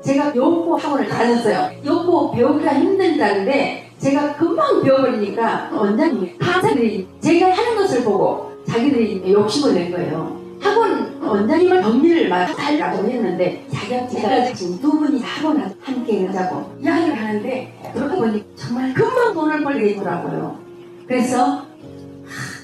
제가 요코 학원을 다녔어요. 요코 배우기가 힘들다는데 제가 금방 배워버리니까 원장님이 학생들이 제가 하는 것을 보고 자기들이 욕심을 낸 거예요. 학원 원장님은 정리를 막 하려고 했는데 자기가 제가 지금 두 분이 학원 함께 하자고 이야기를 하는데 그러다 보니 정말 금방 돈을 벌게 되더라고요. 그래서 하,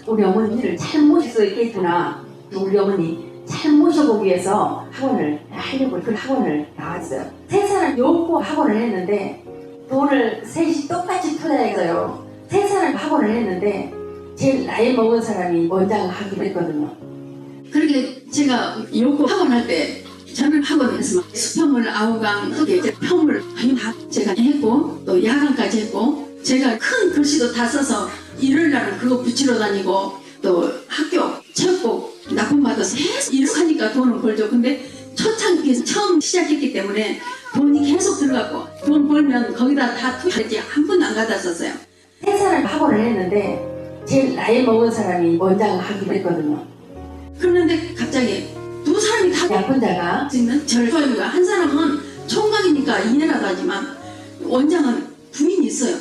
우리 어머니를 잘수 있겠구나. 우리 어머니 잘 모셔보기 위해서 학원을 하려고 그 학원을 나왔어요. 세 사람 요코 학원을 했는데 돈을 셋이 똑같이 투자해서요. 세 사람 학원을 했는데 제일 나이 먹은 사람이 원장을 하기로 했거든요. 그렇게 제가 요코 학원 할 때 저는 학원에서 막 수평을 아우강 이제 평을 다 제가 했고 또 야간까지 했고 제가 큰 글씨도 다 써서 일요일 날은 그거 붙이러 다니고 또 학교 책복 납품 받아서 계속 일을 하니까 돈을 벌죠. 근데 초창기 처음 시작했기 때문에 돈이 계속 들어가고 돈 벌면 거기다 다 투자했지 한 번도 안 갖다 썼어요. 세 사람 학원을 했는데 제일 나이 먹은 사람이 원장을 하기로 했거든요. 그런데 갑자기 두 사람이 다 약혼자가 있는 절도입니다. 한 사람은 총각이니까 이해라도 하지만 원장은 부인이 있어요.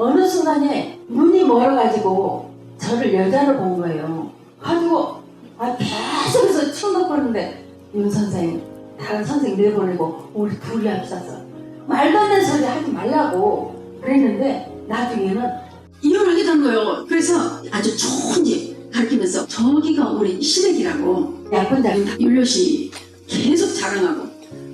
어느 순간에 눈이 멀어가지고 저를 여자로 본 거예요. 가지고 아 계속해서 충격거리는데 윤 선생님 다른 선생님 내보내고 우리 둘이 합쳐서 말도 안 되는 소리 하지 말라고 그랬는데 나중에는 이혼하게 된 거예요. 그래서 아주 좋은 집 가르치면서 저기가 우리 시댁이라고 약혼자 윤료 씨 계속 자랑하고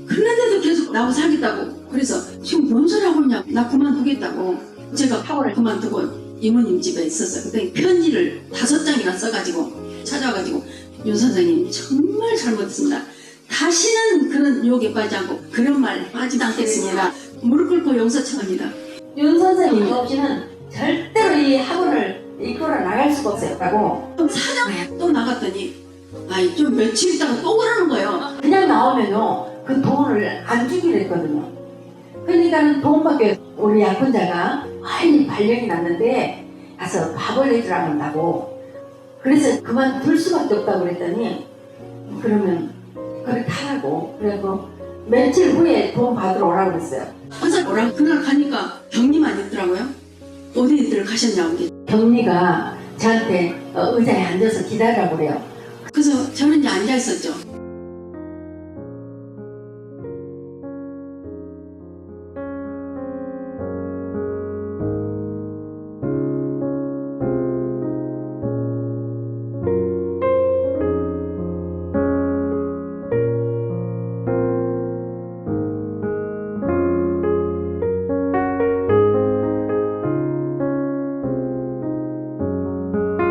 그런데도 계속 나하고 사귀다고 그래서 지금 뭔 소리 하고 있냐고 나 그만두겠다고 제가 학원을 그만두고 이모님 집에 있었어요. 그때 편지를 다섯 장이나 써가지고 찾아와가지고 윤 선생님 정말 잘못했습니다. 다시는 그런 유혹에 빠지지 않고 그런 말 하지도 않겠습니다. 무릎 꿇고 용서 청합니다. 윤 선생님 없이는 절대로 이 학원을 이끌어 나갈 수가 없었다고 또 사냥에 또 나갔더니 아이 좀 며칠 있다가 또 그러는 거예요. 그냥 나오면요 그 돈을 안 주기로 했거든요. 그러니까는 돈밖에 우리 약혼자가 빨리 발령이 났는데 가서 밥을 내주라 한다고 그래서 그만둘 수밖에 없다고 그랬더니 그러면 그렇게 하라고 그래고 며칠 후에 돈 받으러 오라고 그랬어요. 그래서 뭐라 그날 가니까 경리만 있더라고요. 어디들 가셨냐고 이게. 경리가 저한테 어, 의자에 앉아서 기다리라고 그래요. 그래서 저는 이제 앉아 있었죠.